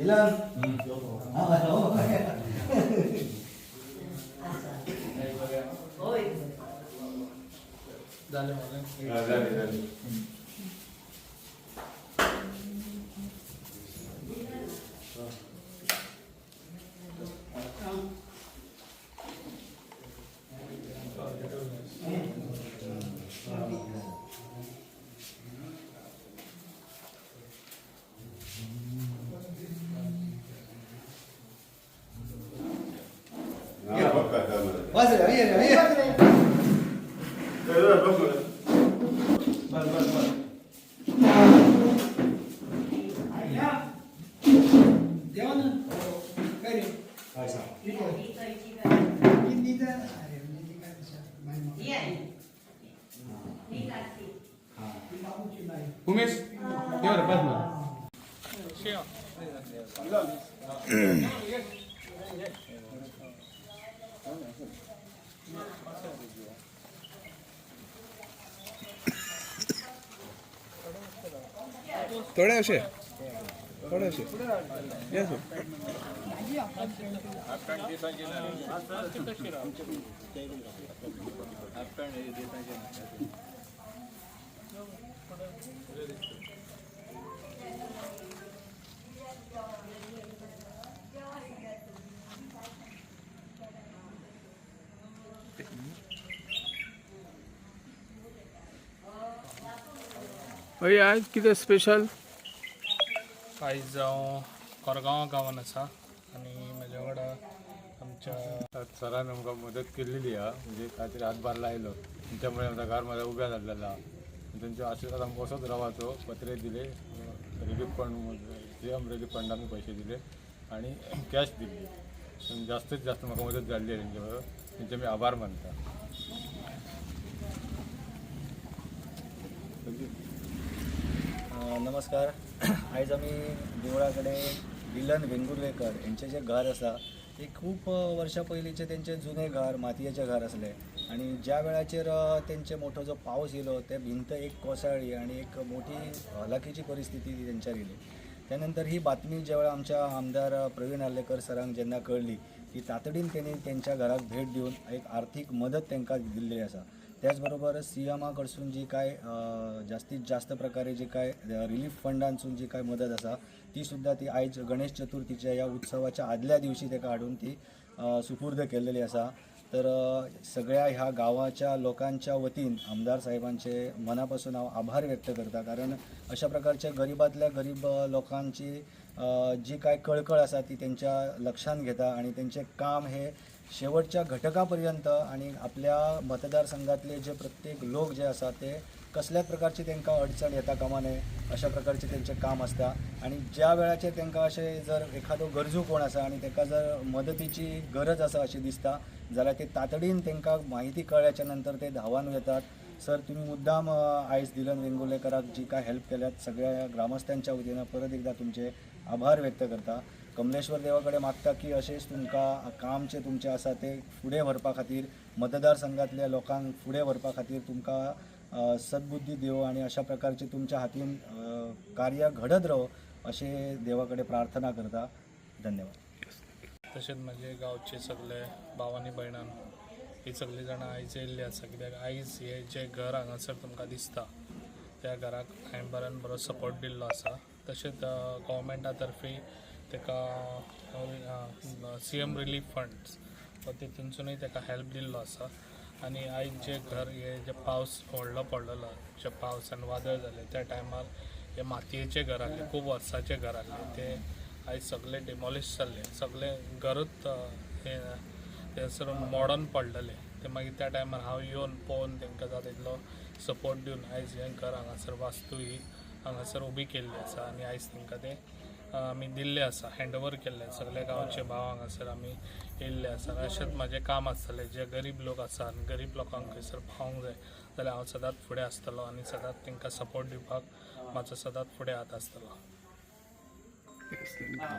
Dilan? Hmm. Ah, ano? Oy. Dali mo lang. Dali, dali. Ah, बस रे, ये रे, ये. बस, बस, बस. काय सांग? उमेश ये बरं बस ना थोडे असे थोडे असे या सर अय आज कितें स्पेशल आयज हांव कोरगांव गांवान आसा आनी म्हज्या वांगडा आमच्या सरान आमकां मदत केलेली हा म्हणजे काहीतरी हातभार लायलो त्यामुळे आमचा घर माझा उभ्या झालेला. हा. त्यांच्या आशीर्वाद आमकां असोच रावाचो पत्रे दिले. रिलीफ फंड जे एम रिलीफ फंडान पैसे दिले. आणि कॅश दिली. जास्तीत जास्त म्हाका मदत जाल्ली आहे त्यांच्या त्यांचे मी आभार मानता. नमस्कार. आयज आमी देवळा कडेन विलन वेंगुर्लेकर यांचे जे घर आसा ते खूप अ, वर्सां पयलींचे तेंचे जुने घर मातयेचें घर आसलें आणि ज्या वेळाचेर तेंचे मोठो जो पावस येयलो ते भिंत एक कोसळ्ळी आणि एक मोठी हलाखीची परिस्थिती तेंच्यार येयली त्यानंतर ही बातमी ज्या वेळा आमच्या आमदार प्रवीण आर्लेकर सरांक जेन्ना कळली की तातडीन त्यांनी त्यांच्या घराक भेट दिवन एक आर्थीक मदत तांकां दिल्ली आसा. त्याचबरोबर सी एमाकडसून जी काय जास्तीत जास्त प्रकारे जी काय रिलीफ फंडांसून जी काय मदत आसा ती सुद्धा ती आयज गणेश चतुर्थीच्या या उत्सवाच्या आदल्या दिवशी ताका हाडून ती सुपूर्द केलेली आसा तर सगळ्या ह्या गावाच्या लोकांच्या वतीन आमदार साहेबांचे मनापासून हांव आभार व्यक्त करता. कारण अशा प्रकारच्या गरिबातल्या गरीब लोकांची जी काय कळकळ आसा ती त्यांच्या लक्षात घेता आणि त्यांचे काम हे शेवटच्या घटकापर्यंत आणि आपल्या मतदारसंघातले जे प्रत्येक लोक जे आसा ते कसल्याच प्रकारची तांकां अडचण येता कामा नये अशा प्रकारचे तेंचें काम आसता आणि ज्या वेळाचेर तांकां अशें जर एखादो गरजू कोण आसा आणि ताका जर मदतीची गरज आसा अशी दिसता जाल्यार ते तातडीन तांकां माहिती कळ्ळ्याच्या नंतर ते धांवान येतात. सर तुम्ही मुद्दाम आयज दिलन वेंगुर्लेकराक जी काय हेल्प केल्यात सगळ्या ग्रामस्थांच्या वतीनं परत एकदा तुमचे आभार व्यक्त करता. कमलेश्वर देवा कडेन मागता की अशेंच तुमकां काम जे तुमचे आसा ते फुडें व्हरपा खातीर मतदारसंघातल्या लोकांक फुडें व्हरपा खातीर तुमकां सद्बुद्धी देव आणि अशा प्रकारचे तुमच्या हातीन कार्य घडत राहो अशें देवा कडेन प्रार्थना करता. धन्यवाद. तशेंच म्हजे गांवचे सगळे भावांनी भयणान ही सगळीं जाणां आयज येयल्ली आसा कित्याक आयज हे जे घर हांगासर तुमकां दिसता त्या घराक हांवें बऱ्यान बरो सपोर्ट दिल्लो आसा. तशेंच गोवमेंटा तर्फे ताका सी एम रिलीफ फंड्स तितूनसुनूय ताका हेल्प दिल्लो आसा आनी आयज जे घर हे जे पावस व्हडलो पडलेलो जे पावसान वादळ जाले त्या टायमार हे मातयेचे घर आहले खूब वर्साचे घर आहले ते आयज सगळे डिमॉलिश जाल्ले सगळे घरूच हे थंयसर मॉडर्न पडलेले. ते मागीर त्या टायमार हांव येवन पळोवन तांकां जाता तितलो सपोर्ट दिवन आयज हें घर हांगासर वास्तू ही हांगासर उबी केल्ली आसा आनी आयज तांकां ते आमी दिल्ले आसा हँडओवर केल्ले सगळ्या गांवचे भावांक हांगासर आमी येयल्ले आसा अशेंच म्हाजें काम आसतलें जे गरीब लोक आसा आनी गरीब लोकांक खंयसर पावोंक जाय जाल्यार हांव सदांच फुडें आसतलो आनी सदांच तांकां सपोर्ट दिवपाक म्हाजो सदांच फुडें हात आसतलो.